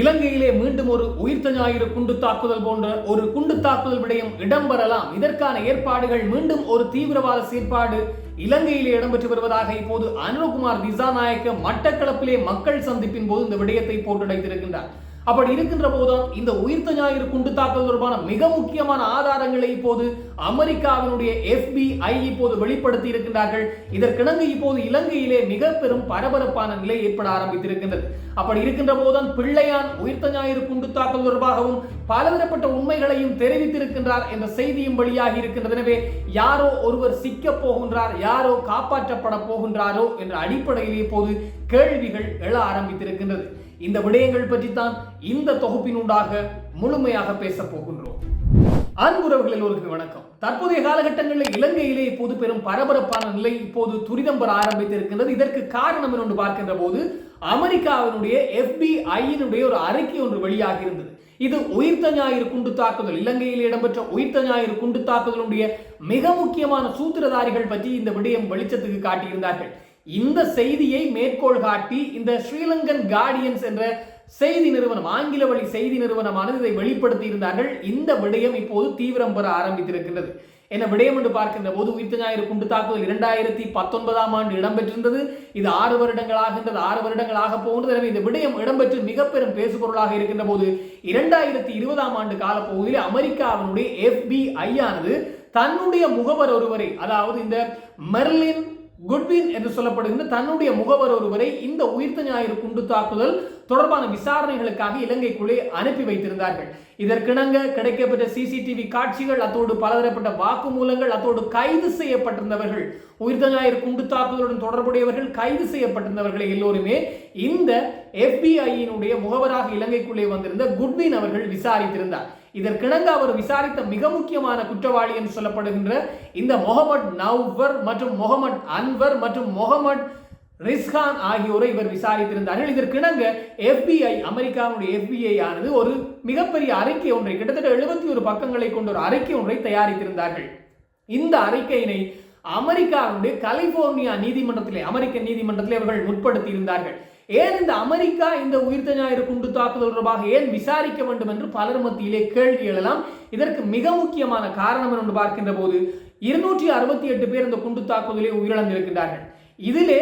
இலங்கையிலே மீண்டும் ஒரு உயிர்த்த ஞாயிறு குண்டு தாக்குதல் போன்ற ஒரு குண்டு தாக்குதல் விடயம் இடம்பெறலாம். இதற்கான ஏற்பாடுகள் மீண்டும் ஒரு தீவிரவாத செயற்பாடு இலங்கையிலே இடம்பெற்று வருவதாக இப்போது அனுகுமார் திசாநாயக்க மட்டக்களப்பிலே மக்கள் சந்திப்பின் போது இந்த விடயத்தை போட்டுடைத்திருக்கின்றார். அப்படி இருக்கின்ற போதும் இந்த உயிர்த்த ஞாயிறு குண்டு தாக்கல் தொடர்பான மிக முக்கியமான ஆதாரங்களை இப்போது அமெரிக்காவினுடைய எஃபிஐ இப்போது வெளிப்படுத்தி இருக்கின்றார்கள். இதற்கிணங்கு இப்போது இலங்கையிலே மிக பெரும் பரபரப்பான நிலை ஏற்பட ஆரம்பித்திருக்கின்றது. அப்படி இருக்கின்ற போதுதான் பிள்ளையான் உயிர்த்த ஞாயிறு குண்டு தாக்கல் தொடர்பாகவும் பலதரப்பட்ட உண்மைகளையும் தெரிவித்திருக்கின்றார் என்ற செய்தியும் வெளியாகி இருக்கின்றது. எனவே யாரோ ஒருவர் சிக்க போகின்றார் யாரோ காப்பாற்றப்பட போகின்றாரோ என்ற அடிப்படையில் இப்போது கேள்விகள் எழ ஆரம்பித்திருக்கின்றது. இந்த விடயங்கள் பற்றித்தான் இந்த தொகுப்பினூடாக முழுமையாக பேச போகின்றோம். அன்புறவுகளில் எல்லோருக்கும் வணக்கம். தற்போதைய காலகட்டங்களில் இலங்கையிலே இப்போது பெரும் பரபரப்பான நிலை இப்போது துரிதம் பெற ஆரம்பித்திருக்கின்றது. இதற்கு காரணம் என்று பார்க்கின்ற போது அமெரிக்காவினுடைய எஃபிஐயினுடைய ஒரு அறிக்கை ஒன்று வெளியாகி இருந்தது. இது உயிர்த்த ஞாயிறு குண்டு தாக்குதல். இலங்கையில் இடம்பெற்ற உயிர்த்த ஞாயிறு குண்டு தாக்குதலுடைய மிக முக்கியமான சூத்திரதாரிகள் பற்றி இந்த விடயம் வெளிச்சத்துக்கு காட்டியிருந்தார்கள். இந்த செய்தியை மேற்கோள் காட்டி இந்த ஸ்ரீலங்கன் கார்டியன்ஸ் என்ற செய்தி நிறுவனம் ஆங்கில வழி செய்தி நிறுவனமானது இதை வெளிப்படுத்தி இருந்தார்கள் இந்த விடயம் இப்போது தீவிரம் பெற ஆரம்பித்திருக்கின்றது. என்ன விடயம் என்று பார்க்கின்ற போது உயிர்த்து ஞாயிறு குண்டு தாக்குதல் இரண்டாயிரத்தி பத்தொன்பதாம் ஆண்டு இடம்பெற்றிருந்தது. இது ஆறு வருடங்களாகின்றது ஆறு வருடங்களாக போகின்றது. எனவே இந்த விடயம் இடம்பெற்று மிக பெரும் பேசுபொருளாக இருக்கின்ற போது இரண்டாயிரத்தி இருபதாம் ஆண்டு காலப்பகுதியில் அமெரிக்காவினுடைய எஃபிஐ ஆனது தன்னுடைய முகவர் ஒருவரை அதாவது இந்த மெர்லின் குட்வின் என்று சொல்லப்படுகின்ற தன்னுடைய முகவர் ஒருவரை இந்த உயிர்த்த ஞாயிறு குண்டு தாக்குதல் தொடர்பான விசாரணைகளுக்காக இலங்கைக்குள்ளே அனுப்பி வைத்திருந்தார்கள். இதற்கிணங்க கிடைக்கப்பட்ட சிசிடிவி காட்சிகள் அத்தோடு பலதரப்பட்ட வாக்குமூலங்கள் அத்தோடு கைது செய்யப்பட்டிருந்தவர்கள். உயிர்த்த ஞாயிறு குண்டு தாக்குதலுடன் தொடர்புடையவர்கள் கைது செய்யப்பட்டிருந்தவர்களை எல்லோருமே இந்த எஃபிஐயினுடைய முகவராக இலங்கைக்குள்ளே வந்திருந்த குட்வின் அவர்கள் விசாரித்திருந்தார். இதற்கிணங்க அவர் விசாரித்த மிக முக்கியமான குற்றவாளி என்று சொல்லப்படுகின்ற இந்த முகமது நவ்வர் மற்றும் முகமது அன்வர் மற்றும் முகமது ரிஸ்கான் ஆகியோரை இவர் விசாரித்திருந்தார்கள் இதற்கிணங்க எஃபிஐ அமெரிக்காவுடைய எஃபிஐ ஆனது ஒரு மிகப்பெரிய அறிக்கை ஒன்றை கிட்டத்தட்ட எழுபத்தி ஒரு பக்கங்களை கொண்ட ஒரு அறிக்கை ஒன்றை தயாரித்திருந்தார்கள். இந்த அறிக்கையினை அமெரிக்காவுடைய கலிபோர்னியா நீதிமன்றத்திலே அமெரிக்க நீதிமன்றத்திலே அவர்கள் முற்படுத்தி இருந்தார்கள் ஏன் இந்த அமெரிக்கா இந்த உயிர்த்த ஞாயிறு குண்டு தாக்குதல் தொடர்பாக ஏன் விசாரிக்க வேண்டும் என்று பலர் மத்தியிலே கேள்வி எழலாம்? இதற்கு மிக முக்கியமான காரணம் என்று பார்க்கின்ற போது இருநூற்றி அறுபத்தி எட்டு பேர் இந்த குண்டு தாக்குதலில் உயிரிழந்திருக்கின்றார்கள். இதிலே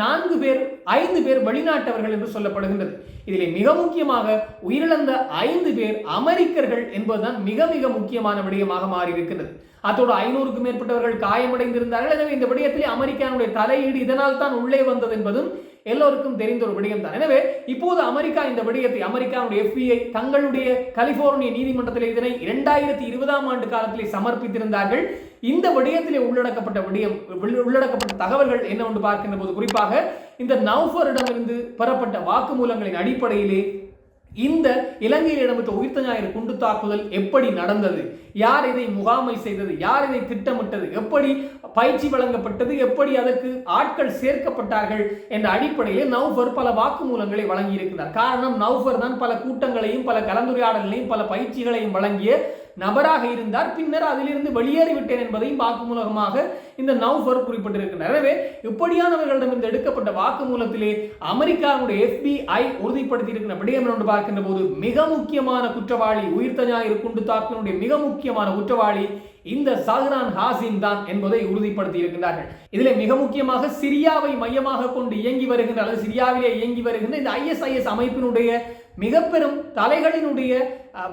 நான்கு பேர் ஐந்து பேர் வெளிநாட்டவர்கள் என்று சொல்லப்படுகின்றது. இதிலே மிக முக்கியமாக உயிரிழந்த ஐந்து பேர் அமெரிக்கர்கள் என்பதுதான் மிக மிக முக்கியமான விடயமாக மாறியிருக்கிறது அத்தோடு ஐநூறுக்கும் மேற்பட்டவர்கள் காயமடைந்திருந்தார்கள். எனவே இந்த விடயத்திலே அமெரிக்கானுடைய தலையீடு இதனால் தான் உள்ளே வந்தது என்பதும் எல்லோருக்கும் தெரிந்த ஒரு விடயம் தான் எனவே இப்போது அமெரிக்கா இந்த விடயத்தை அமெரிக்காவுடைய எஃபிஐ தங்களுடைய கலிபோர்னிய நீதிமன்றத்தில் இதனை இரண்டாயிரத்தி இருபதாம் ஆண்டு காலத்திலே சமர்ப்பித்திருந்தார்கள். இந்த விடயத்திலே உள்ளடக்கப்பட்ட விடயம் உள்ளடக்கப்பட்ட தகவல்கள் என்னவென்று பார்க்கின்ற போது குறிப்பாக இந்த நவ்ஃபரிடமிருந்து பெறப்பட்ட வாக்குமூலங்களின் அடிப்படையிலே இந்த இலங்கையில் இடம்பெற்ற உயிர்த்த ஞாயிறு குண்டு தாக்குதல் எப்படி நடந்தது? யார் இதை முகாமை செய்தது? யார் இதை திட்டமிட்டது? எப்படி பயிற்சி வழங்கப்பட்டது? எப்படி அதற்கு ஆட்கள் சேர்க்கப்பட்டார்கள் என்ற அடிப்படையில் நவ்ஃபர் பல வாக்குமூலங்களை வழங்கியிருக்கிறார். காரணம் நவ்ஃபர் தான் பல கூட்டங்களையும் பல கலந்துரையாடல்களையும் பல பயிற்சிகளையும் வழங்கிய நபராக இருந்தார். பின்னர் அதிலிருந்து வெளியேறிவிட்டேன் என்பதையும் வாக்குமூலமாக இந்த நவ்ஃபர் குறிப்பிட்டிருக்கிறார். எனவே இப்படியானவர்களிடம் இந்த எடுக்கப்பட்ட வாக்குமூலத்திலே அமெரிக்காவுடைய எஃபிஐ உறுதிப்படுத்தியிருக்கிற விடயம் என்று பார்க்கின்ற போது மிக முக்கியமான குற்றவாளி உயிர்த்த ஞாயிறு குண்டு தாக்கினுடைய மிக முக்கியமான குற்றவாளி இந்த சஹ்ரான் ஹாசின் தான் என்பதை உறுதிப்படுத்தி இருக்கின்றார்கள் இதில் மிக முக்கியமாக சிரியாவை மையமாக கொண்டு இயங்கி வருகின்ற அல்லது சிரியாவிலே இயங்கி வருகின்ற இந்த ஐஎஸ்ஐஎஸ் அமைப்பினுடைய மிக பெரும் தலைகளினுடைய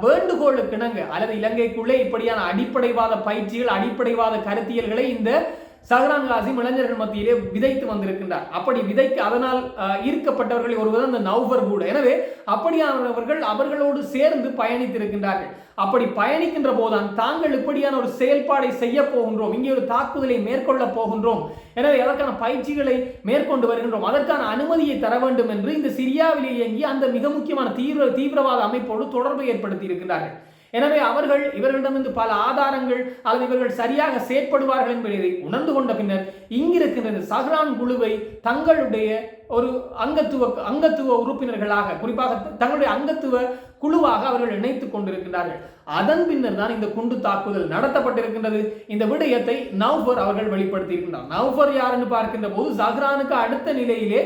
வேண்டுகோளுக்கு இணங்க அல்லது இலங்கைக்குள்ளே இப்படியான அடிப்படைவாத பயிற்சிகள் அடிப்படைவாத கருத்தியல்களை இந்த சஹ்ரான் காசிம் இளைஞர்கள் மத்தியிலே விதைத்து வந்திருக்கின்றார். அப்படி விதைத்து அதனால் ஈர்க்கப்பட்டவர்கள் ஒருவர் அந்த நவ்வர் கூட. எனவே அப்படியானவர்கள் அவர்களோடு சேர்ந்து பயணித்திருக்கின்றார்கள். அப்படி பயணிக்கின்ற போதுதான் தாங்கள் இப்படியான ஒரு செயல்பாடை செய்ய போகின்றோம். இங்கே ஒரு தாக்குதலை மேற்கொள்ள போகின்றோம். எனவே அதற்கான பயிற்சிகளை மேற்கொண்டு வருகின்றோம். அதற்கான அனுமதியை தர வேண்டும் என்று இந்த சிரியாவிலே இயங்கி அந்த மிக முக்கியமான தீவிர தீவிரவாத அமைப்போடு தொடர்பை ஏற்படுத்தி இருக்கின்றார்கள் எனவே அவர்கள் இவர்களிடமிருந்து பல ஆதாரங்கள் அல்லது இவர்கள் சரியாக செயற்படுவார்கள் என்பதை உணர்ந்து கொண்ட பின்னர் இங்கிருக்கின்ற இந்த சஹ்ரான் குழுவை தங்களுடைய ஒரு அங்கத்துவ அங்கத்துவ உறுப்பினர்களாக குறிப்பாக தங்களுடைய அங்கத்துவ குழுவாக அவர்கள் இணைத்துக் கொண்டிருக்கின்றார்கள். அதன் பின்னர் தான் இந்த குண்டு தாக்குதல் நடத்தப்பட்டிருக்கின்றது. இந்த விடயத்தை நவ்பர் அவர்கள் வெளிப்படுத்தியிருக்கின்றார். நவ்பர் யாருன்னு பார்க்கின்ற போது சஹ்ரானுக்கு அடுத்த நிலையிலே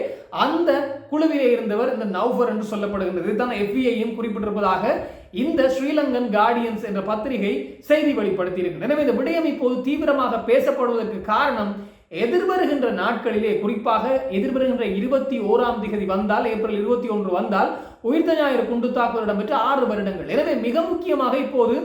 அந்த குழுவிலே இருந்தவர் இந்த நவ்பர் என்று சொல்லப்படுகின்றது. இதுதான் எஃபிஐயும் குறிப்பிட்டிருப்பதாக இந்த ஸ்ரீலங்கன் கார்டியன்ஸ் என்ற பத்திரிகை செய்தி வெளிப்படுத்தி எனவே இந்த விடயம் இப்போது தீவிரமாக பேசப்படுவதற்கு காரணம் எதிர்வருகின்ற நாட்களிலே குறிப்பாக எதிர்வருகின்ற இருபத்தி ஓராம் திகதி வந்தால் ஏப்ரல் இருபத்தி ஒன்று வந்தால் உயிர்த்த ஞாயிறு குண்டு தாக்குதல் இடம்பெற்ற ஆறு வருடங்கள். எனவே மிக முக்கியமாக இப்போது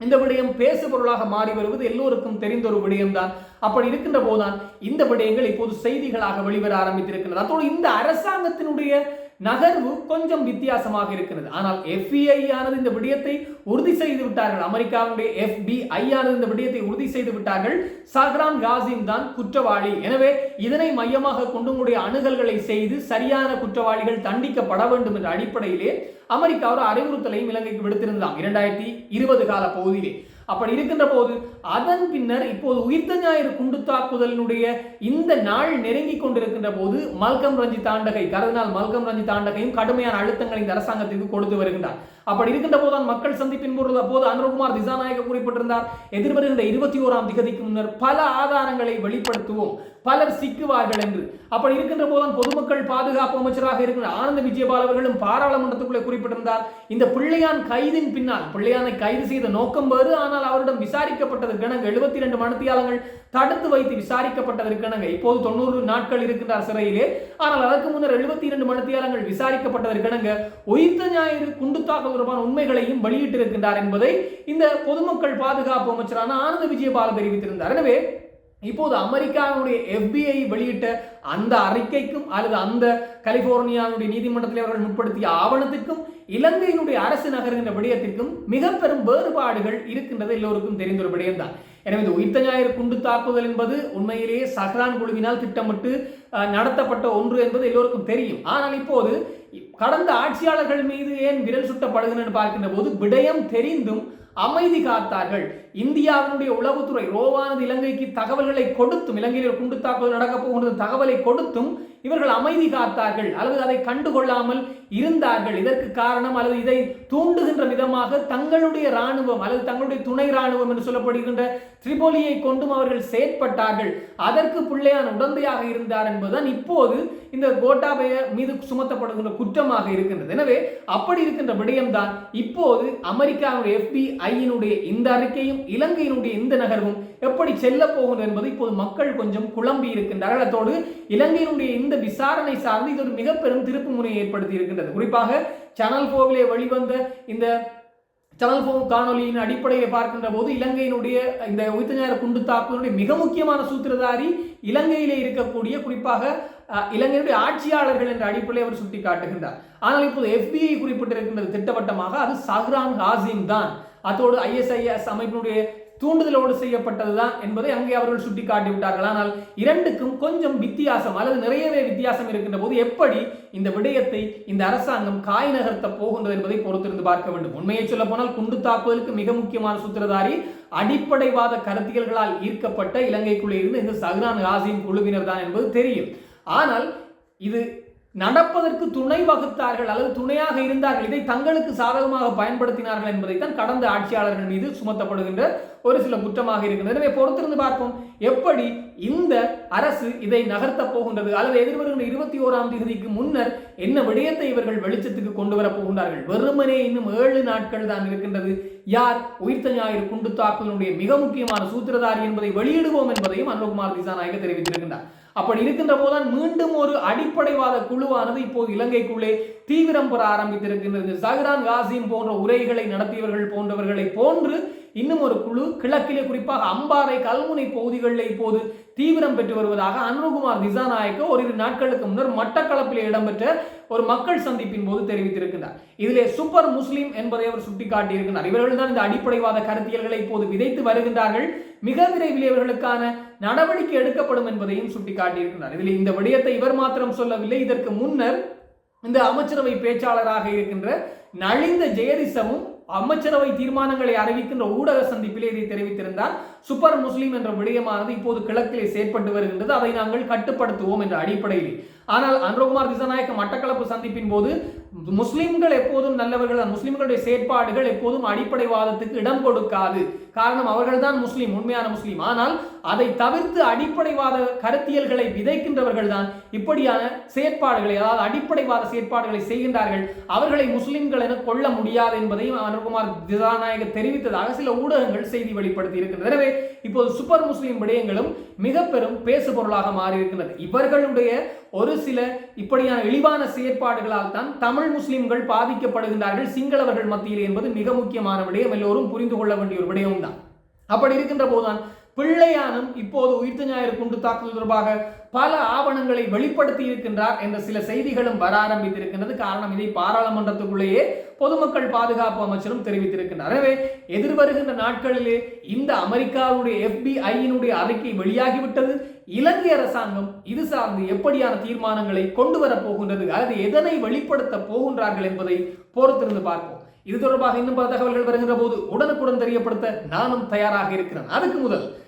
இந்த விடயம் பேசு பொருளாக மாறி வருவது எல்லோருக்கும் தெரிந்த ஒரு விடயம்தான். அப்படி இருக்கின்ற போதுதான் இந்த விடயங்கள் இப்போது செய்திகளாக வெளிவர ஆரம்பித்திருக்கின்றன. அதோடு இந்த அரசாங்கத்தினுடைய நகர்வு கொஞ்சம் வித்தியாசமாக இருக்கிறது. ஆனால் எஃப்இஐ ஆனது இந்த விடயத்தை உறுதி செய்து விட்டார்கள். அமெரிக்காவுடைய எஃபிஐ ஆனது இந்த விடயத்தை உறுதி செய்து விட்டார்கள். சஹ்ரான் காசிம் தான் குற்றவாளி. எனவே இதனை மையமாக கொண்டு உங்களுடைய அணுகல்களை செய்து சரியான குற்றவாளிகள் தண்டிக்கப்பட வேண்டும் என்ற அடிப்படையிலே அமெரிக்கா ஒரு அறிவுறுத்தலையும் இலங்கைக்கு விடுத்திருந்தாம் இரண்டாயிரத்தி இருபது கால பகுதியிலே அப்படி இருக்கின்ற போது அதன் பின்னர் இப்போது உயிர்த்த ஞாயிறு குண்டு தாக்குதலினுடைய இந்த நாள் நெருங்கி கொண்டிருக்கின்ற போது மல்கம் ரஞ்சித் ஆண்டகை கருதினால் மல்கம் ரஞ்சித் ஆண்டகையும் கடுமையான அழுத்தங்களை இந்த அரசாங்கத்திற்கு கொடுத்து வருகின்றார். அப்படி இருக்கின்ற போதுதான் மக்கள் சந்திப்பின் போது அனுரகுமார் திசாநாயக குறிப்பிட்டிருந்தார். எதிர்வருகின்ற இருபத்தி ஓராம் திகதிக்கு முன்னர் பல ஆதாரங்களை வெளிப்படுத்துவோம். பலர் சிக்குவார்கள் என்று. அப்படி இருக்கின்ற போதுதான் பொதுமக்கள் பாதுகாப்பு அமைச்சராக இருக்கிற ஆனந்த விஜயபால் அவர்களும் பாராளுமன்றத்துக்குள்ளே குறிப்பிட்டிருந்தார். இந்த பிள்ளையான் கைதின் பின்னால் பிள்ளையானை கைது செய்த நோக்கம் வேறு. ஆனால் அவரிடம் விசாரிக்கப்பட்டதற்கான எழுபத்தி இரண்டு மனத்தியாளங்கள் தடுத்து வைத்து விசாரிக்கப்பட்டதற்கெனங்க இப்போது தொண்ணூறு நாட்கள் இருக்கின்றார் சிறையிலே. ஆனால் அதற்கு முன்னர் எழுபத்தி இரண்டு மனத்தியாளங்கள் விசாரிக்கப்பட்டதற்கெனங்க உயிர்த்த ஞாயிறு குண்டு தொடர்பான உண்மைகளையும் வெளியிட்டிருக்கின்றார் என்பதை இந்த பொதுமக்கள் பாதுகாப்பு அமைச்சரான ஆனந்த விஜயபால தெரிவித்திருந்தார். எனவே இப்போது அமெரிக்காவுடைய எஃபிஐ வெளியிட்ட அந்த அறிக்கைக்கும் அல்லது அந்த கலிபோர்னியாவுடைய நீதிமன்றத்தில் அவர்கள் முற்படுத்திய ஆவணத்திற்கும் இலங்கையினுடைய அரசு நகர்கின்ற விடயத்திற்கும் மிக பெரும் வேறுபாடுகள் இருக்கின்றது எல்லோருக்கும் தெரிந்த ஒரு விடயம்தான். எனவே இந்த உயிர்த்த ஞாயிறு குண்டு தாக்குதல் என்பது உண்மையிலேயே சஹ்ரான் குழுவினால் திட்டமிட்டு நடத்தப்பட்ட ஒன்று என்பது எல்லோருக்கும் தெரியும். ஆனால் இப்போது கடந்த ஆட்சியாளர்கள் மீது ஏன் விரல் சுட்டப்படுகிறது பார்க்கின்ற போது விடயம் தெரிந்தும் அமைதி காத்தார்கள். இந்தியாவினுடைய உளவுத்துறை ரோவானது இலங்கைக்கு தகவல்களை கொடுத்தும் இலங்கையில் குண்டு தாக்குதல் நடக்கப் போகின்ற தகவலை கொடுத்தும் இவர்கள் அமைதி காத்தார்கள். அல்லது அதை கண்டுகொள்ளாமல் இருந்தார்கள். இதற்கு காரணம் அல்லது இதை தூண்டுகின்ற விதமாக தங்களுடைய ராணுவம் அல்லது தங்களுடைய துணை ராணுவம் என்று சொல்லப்படுகின்ற திரிபோலியை கொண்டும் அவர்கள் செயற்பட்டார்கள். அதற்கு பிள்ளையான உடந்தையாக இருந்தார் என்பதுதான் இப்போது இந்த கோட்டாபய மீது சுமத்தப்படுகின்ற குற்றமாக இருக்கின்றது. எனவே அப்படி இருக்கின்ற விடயம்தான் இப்போது அமெரிக்காவுடைய எஃபிஐயினுடைய இந்த அறிக்கையும் இலங்கையினுடைய இந்த நகர்வும் எப்படி செல்ல போகும் என்பது இப்போது மக்கள் கொஞ்சம் குழம்பி இருக்கின்றார்கள் அதோடு இலங்கையினுடைய இந்த விசாரணை சார்ந்து இது ஒரு மிக பெரும் திருப்பு முனையை ஏற்படுத்தி இருக்கின்றது. குறிப்பாக சேனல் போவிலே வெளிவந்த இந்த சேனல் போம் காணொலியின் அடிப்படையை பார்க்கின்ற போது இலங்கையினுடைய இந்த உயிர்த்தஞ்சாயிரம் குண்டு தாக்குதலுடைய மிக முக்கியமான சூத்திரதாரி இலங்கையிலே இருக்கக்கூடிய குறிப்பாக இலங்கையுடைய ஆட்சியாளர்கள் என்ற அடிப்படையை அவர் சுட்டி காட்டுகின்றார் ஆனால் இப்போது எஃபிஐ குறிப்பிட்டிருக்கின்றது திட்டவட்டமாக அது சஹ்ரான் ஹாசிம் தான். அதோடு ஐஎஸ்ஐஎஸ் அமைப்பினுடைய தூண்டுதலோடு செய்யப்பட்டதுதான் என்பதை அங்கே அவர்கள் சுட்டி விட்டார்கள் ஆனால் இரண்டுக்கும் கொஞ்சம் வித்தியாசம் அல்லது நிறையவே வித்தியாசம் இருக்கின்ற போது எப்படி இந்த விடயத்தை இந்த அரசாங்கம் காய் நகர்த்த போகின்றது என்பதை பொறுத்திருந்து பார்க்க வேண்டும். உண்மையை சொல்ல போனால் குண்டு தாக்குதலுக்கு மிக முக்கியமான சூத்திரதாரி அடிப்படைவாத கருத்தியல்களால் ஈர்க்கப்பட்ட இலங்கைக்குள்ளே இருந்து இந்த சஹ்ரான் ஹாசிம் குழுவினர் தான் என்பது தெரியும். ஆனால் இது நடப்பதற்கு துணை வகுத்தார்கள் அல்லது துணையாக இருந்தார்கள். இதை தங்களுக்கு சாதகமாக பயன்படுத்தினார்கள் என்பதைத்தான் கடந்த ஆட்சியாளர்கள் மீது சுமத்தப்படுகின்ற ஒரு சில குற்றமாக இருக்கின்றது. எனவே பொறுத்திருந்து பார்ப்போம். எப்படி இந்த அரசு இதை நகர்த்த போகின்றது? அல்லது எதிர்வருகின்ற இருபத்தி ஓராம் தேதிக்கு முன்னர் என்ன விடயத்தை இவர்கள் வெளிச்சத்துக்கு கொண்டு வரப் போகின்றார்கள்? வெறுமனே இன்னும் ஏழு நாட்கள் தான் இருக்கின்றது. யார் உயிர்த்த ஞாயிறு குண்டு தாக்குதலுடைய மிக முக்கியமான சூத்திரதாரி என்பதை வெளியிடுவோம் என்பதையும் அனுகுமார் திசாநாயக தெரிவித்திருக்கின்றார். அப்படி இருக்கின்ற போதுதான் மீண்டும் ஒரு அடிப்படைவாத குழுவானது இப்போது இலங்கைக்குள்ளே தீவிரம் பெற ஆரம்பித்திருக்கின்றது. சஹ்ரான் காசிம் போன்ற உரைகளை நடத்தியவர்கள் போன்றவர்களை போன்று இன்னும் ஒரு குழு கிழக்கிலே குறிப்பாக அம்பாறை கல்முனை பகுதிகளில் இப்போது தீவிரம் பெற்று வருவதாக அனுகுமார் திசாநாயக்க ஓரிரு நாட்களுக்கு முன்னர் மட்டக்களப்பிலே இடம்பெற்ற ஒரு மக்கள் சந்திப்பின் போது தெரிவித்திருக்கிறார் இதிலே சூப்பர் முஸ்லீம் என்பதை அவர் சுட்டிக்காட்டியிருக்கிறார் இவர்கள் தான் இந்த அடிப்படைவாத கருத்தியல்களை இப்போது விதைத்து வருகின்றார்கள். மிக விரைவில் இவர்களுக்கான நடவடிக்கை எடுக்கப்படும் என்பதையும் சுட்டிக்காட்டியிருக்கிறார் இதில் இந்த விடயத்தை இவர் மாத்திரம் சொல்லவில்லை. இதற்கு முன்னர் இந்த அமைச்சரவை பேச்சாளராக இருக்கின்ற நலிந்த ஜெயரிசமும் அமைச்சரவை தீர்மானங்களை அறிவிக்கின்ற ஊடக சந்திப்பிலே இதை தெரிவித்திருந்தார் சூப்பர் முஸ்லீம் என்ற விடயமானது இப்போது கிழக்கிலே செயற்பட்டு வருகின்றது. அதை நாங்கள் கட்டுப்படுத்துவோம் என்ற அடிப்படையில். ஆனால் அனுரகுமார் திசநாயக்க மட்டக்களப்பு சந்திப்பின் போது முஸ்லிம்கள் எப்போதும் நல்லவர்கள் முஸ்லிம்களுடைய செயற்பாடுகள் எப்போதும் அடிப்படைவாதத்துக்கு இடம் கொடுக்காது. காரணம் அவர்கள்தான் முஸ்லீம் உண்மையான முஸ்லிம். ஆனால் அதை தவிர்த்து அடிப்படைவாத கருத்தியல்களை விதைக்கின்றவர்கள் தான் இப்படியான செயற்பாடுகளை அதாவது அடிப்படைவாத செயற்பாடுகளை செய்கின்றார்கள். அவர்களை முஸ்லிம்கள் என கொள்ள முடியாது என்பதையும் அனுகுமார் திசாநாயகர் தெரிவித்ததாக சில ஊடகங்கள் செய்தி வெளிப்படுத்தி இருக்கின்றன. எனவே இப்போது சூப்பர் முஸ்லீம் விடயங்களும் மிக பெரும் பேசு பொருளாக மாறி இருக்கின்றது இவர்களுடைய ஒரு சில இப்படியான இழிவான செயற்பாடுகளால் தான் தமிழ் முஸ்லிம்கள் பாதிக்கப்படுகின்றார்கள் சிங்களவர்கள் மத்தியில் என்பது மிக முக்கியமான விடயம். எல்லோரும் புரிந்து கொள்ள வேண்டிய ஒரு விடயம் தான் அப்படி இருக்கின்ற போதுதான் பிள்ளையானும் இப்போது உயிர்த்த ஞாயிறு குண்டு தாக்குதல் தொடர்பாக பல ஆவணங்களை வெளிப்படுத்தி இருக்கின்றார் என்ற சில செய்திகளும் வர ஆரம்பித்திருக்கின்றது. காரணம் இதை பாராளுமன்றத்துக்குள்ளேயே பொதுமக்கள் பாதுகாப்பு அமைச்சரும் தெரிவித்திருக்கின்றார். எனவே எதிர்வருகின்ற நாட்களிலே இந்த அமெரிக்காவுடைய எஃபிஐயினுடைய அறிக்கை வெளியாகிவிட்டது. இலங்கை அரசாங்கம் இது சார்ந்து எப்படியான தீர்மானங்களை கொண்டு வரப் போகின்றது அல்லது எதனை வெளிப்படுத்த போகின்றார்கள் என்பதை பொறுத்திருந்து பார்ப்போம். இது தொடர்பாக இன்னும் பல தகவல்கள் வருகின்ற போது உடனுக்குடன் தெரியப்படுத்த நானும் தயாராக இருக்கிறேன். அதுக்கு முதல்